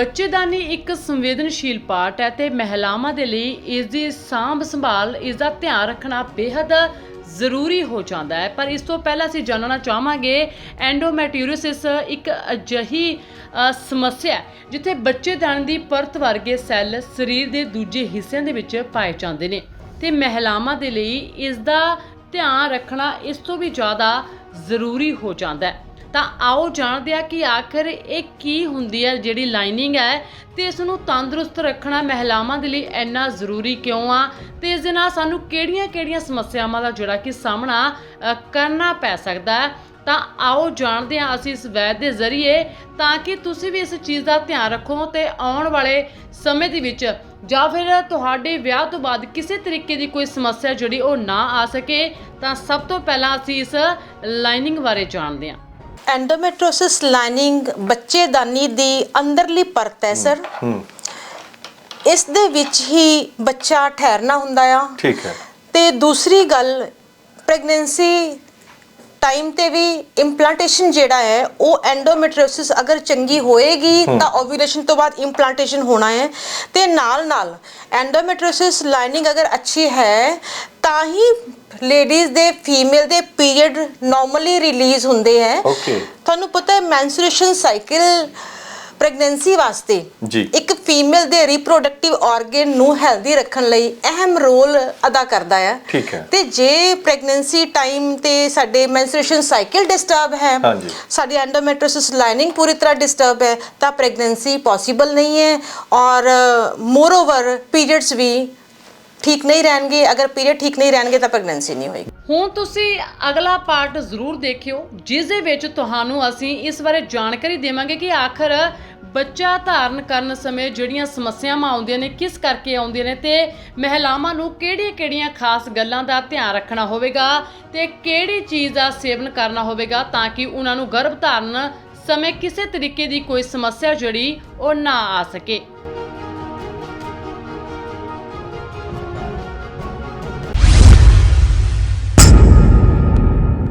ਬੱਚੇਦਾਨੀ ਇੱਕ ਸੰਵੇਦਨਸ਼ੀਲ ਪਾਰਟ ਹੈ ਤੇ ਮਹਿਲਾਵਾਂ ਦੇ ਲਈ ਇਸ ਦੀ ਸਾਂਭ ਸੰਭਾਲ ਇਸ ਦਾ ਧਿਆਨ ਰੱਖਣਾ ਬੇहद ਜ਼ਰੂਰੀ ਹੋ ਜਾਂਦਾ ਹੈ। ਪਰ ਇਸ ਤੋਂ ਪਹਿਲਾਂ ਅਸੀਂ ਜਾਣਨਾ ਚਾਹਾਂਗੇ, ਐਂਡੋਮੈਟਿਊਰਿਸਿਸ ਇੱਕ ਅਜਿਹੀ ਸਮੱਸਿਆ ਜਿੱਥੇ ਬੱਚੇਦਾਨੀ ਦੀ ਪਰਤ ਵਰਗੇ ਸੈੱਲ ਸਰੀਰ ਦੇ ਦੂਜੇ ਹਿੱਸਿਆਂ ਦੇ ਵਿੱਚ ਪਾਏ ਜਾਂਦੇ ਨੇ ਤੇ ਮਹਿਲਾਵਾਂ ਦੇ ਲਈ ਇਸ ਦਾ ਧਿਆਨ ਰੱਖਣਾ ਇਸ ਤੋਂ ਵੀ ਜ਼ਿਆਦਾ ਜ਼ਰੂਰੀ ਹੋ ਜਾਂਦਾ ਹੈ। ਤਾਂ ਆਓ ਜਾਣਦੇ ਹਾਂ ਕਿ ਆਖਰ ਇਹ ਕੀ ਹੁੰਦੀ ਹੈ, ਜਿਹੜੀ ਲਾਈਨਿੰਗ ਹੈ ਤੇ ਇਸ ਨੂੰ ਤੰਦਰੁਸਤ ਰੱਖਣਾ ਮਹਿਲਾਵਾਂ ਦੇ ਲਈ ਇੰਨਾ ਜ਼ਰੂਰੀ ਕਿਉਂ ਆ ਤੇ ਇਸ ਦੇ ਨਾਲ ਸਾਨੂੰ ਕਿਹੜੀਆਂ-ਕਿਹੜੀਆਂ ਸਮੱਸਿਆਵਾਂ ਦਾ ਜਿਹੜਾ ਕਿ ਸਾਹਮਣਾ ਕਰਨਾ ਪੈ ਸਕਦਾ ਹੈ। ਤਾਂ ਆਓ ਜਾਣਦੇ ਹਾਂ ਅਸੀਂ ਇਸ ਵੈਦ ਦੇ ਜ਼ਰੀਏ ਤਾਂ ਕਿ ਤੁਸੀਂ ਵੀ ਇਸ ਚੀਜ਼ ਦਾ ਧਿਆਨ ਰੱਖੋ ਤੇ ਆਉਣ ਵਾਲੇ ਸਮੇਂ ਦੇ ਵਿੱਚ ਜਾਂ ਫਿਰ ਤੁਹਾਡੇ ਵਿਆਹ ਤੋਂ ਬਾਅਦ ਕਿਸੇ ਤਰੀਕੇ ਦੀ ਕੋਈ ਸਮੱਸਿਆ ਜਿਹੜੀ ਉਹ ਨਾ ਆ ਸਕੇ ਤਾਂ ਸਭ ਤੋਂ ਪਹਿਲਾਂ ਅਸੀਂ ਇਸ ਲਾਈਨਿੰਗ ਬਾਰੇ ਜਾਣਦੇ ਹਾਂ। ਐਂਡੋਮੈਟ੍ਰੋਸਿਸ ਲਾਈਨਿੰਗ ਬੱਚੇਦਾਨੀ ਦੀ ਅੰਦਰਲੀ ਪਰਤ ਹੈ ਸਰ। ਇਸ ਦੇ ਵਿੱਚ ਹੀ ਬੱਚਾ ਠਹਿਰਨਾ ਹੁੰਦਾ ਆ। ਠੀਕ ਹੈ। ਤੇ ਦੂਸਰੀ ਗੱਲ ਪ੍ਰੈਗਨੈਂਸੀ ਟਾਈਮ ਤੇ ਵੀ ਇੰਪਲਾਂਟੇਸ਼ਨ ਜਿਹੜਾ ਹੈ ਉਹ ਐਂਡੋਮੈਟ੍ਰੋਸਿਸ ਅਗਰ ਚੰਗੀ ਹੋਏਗੀ ਤਾਂ ਓਵੂਲੇਸ਼ਨ ਤੋਂ ਬਾਅਦ ਇੰਪਲਾਂਟੇਸ਼ਨ ਹੋਣਾ ਹੈ। ਤੇ ਨਾਲ ਨਾਲ ਐਂਡੋਮੈਟ੍ਰੋਸਿਸ ਲਾਈਨਿੰਗ ਅਗਰ ਅੱਛੀ ਹੈ ਤਾਂ ਹੀ ਲੇਡੀਜ਼ ਦੇ ਫੀਮੇਲ ਦੇ ਪੀਰੀਅਡ ਨਾਰਮਲੀ ਰਿਲੀਜ਼ ਹੁੰਦੇ ਹੈ. ਤੁਹਾਨੂੰ ਪਤਾ ਹੈ ਮੈਂਸਟ੍ਰੂਏਸ਼ਨ ਸਾਈਕਲ ਪ੍ਰੈਗਨੈਂਸੀ ਵਾਸਤੇ ਜੀ। ਇੱਕ ਫੀਮੇਲ ਦੇ ਰੀਪਰੋਡਕਟਿਵ ਆਰਗਨ ਨੂੰ ਹੈਲਦੀ ਰੱਖਣ ਲਈ ਅਹਿਮ ਰੋਲ ਅਦਾ ਕਰਦਾ ਹੈ ਠੀਕ ਹੈ। ਤੇ ਜੇ ਪ੍ਰੈਗਨੈਂਸੀ ਟਾਈਮ ਤੇ ਸਾਡੇ ਮੈਂਸਟ੍ਰੂਏਸ਼ਨ ਸਾਈਕਲ ਡਿਸਟਰਬ ਹੈ ਹਾਂਜੀ। ਸਾਡੀ ਐਂਡੋਮੈਟ੍ਰੋਸਿਸ ਲਾਈਨਿੰਗ ਪੂਰੀ ਤਰ੍ਹਾਂ ਡਿਸਟਰਬ ਹੈ ਤਾਂ ਪ੍ਰੈਗਨੈਂਸੀ ਪੋਸੀਬਲ ਨਹੀਂ ਹੈ ਔਰ ਮੋਰ ਓਵਰ ਪੀਰੀਅਡਸ ਵੀ ਠੀਕ ਨਹੀਂ ਰਹਿਣਗੇ, ਅਗਰ ਪੀਰੀਅਡ ਠੀਕ ਨਹੀਂ ਰਹਿਣਗੇ ਤਾਂ ਪ੍ਰੈਗਨੈਂਸੀ ਨਹੀਂ ਹੋਏਗੀ। ਹੁਣ ਤੁਸੀਂ ਅਗਲਾ ਪਾਰਟ ਜ਼ਰੂਰ ਦੇਖਿਓ, ਜਿਸ ਦੇ ਵਿੱਚ ਤੁਹਾਨੂੰ ਅਸੀਂ ਇਸ ਬਾਰੇ ਜਾਣਕਾਰੀ ਦੇਵਾਂਗੇ ਕਿ ਆਖਰ ਬੱਚਾ ਧਾਰਨ ਕਰਨ ਸਮੇਂ ਜਿਹੜੀਆਂ ਸਮੱਸਿਆਵਾਂ ਆਉਂਦੀਆਂ ਨੇ, ਕਿਸ ਕਰਕੇ ਆਉਂਦੀਆਂ ਨੇ ਤੇ ਮਹਿਲਾਵਾਂ ਨੂੰ ਕਿਹੜੀਆਂ-ਕਿਹੜੀਆਂ ਖਾਸ ਗੱਲਾਂ ਦਾ ਧਿਆਨ ਰੱਖਣਾ ਹੋਵੇਗਾ ਤੇ ਕਿਹੜੀ ਚੀਜ਼ ਦਾ ਸੇਵਨ ਕਰਨਾ ਹੋਵੇਗਾ ਤਾਂ ਕਿ ਉਹਨਾਂ ਨੂੰ ਗਰਭ ਧਾਰਨ ਸਮੇਂ ਕਿਸੇ ਤਰੀਕੇ ਦੀ ਕੋਈ ਸਮੱਸਿਆ ਜਿਹੜੀ ਉਹ ਨਾ ਆ ਸਕੇ।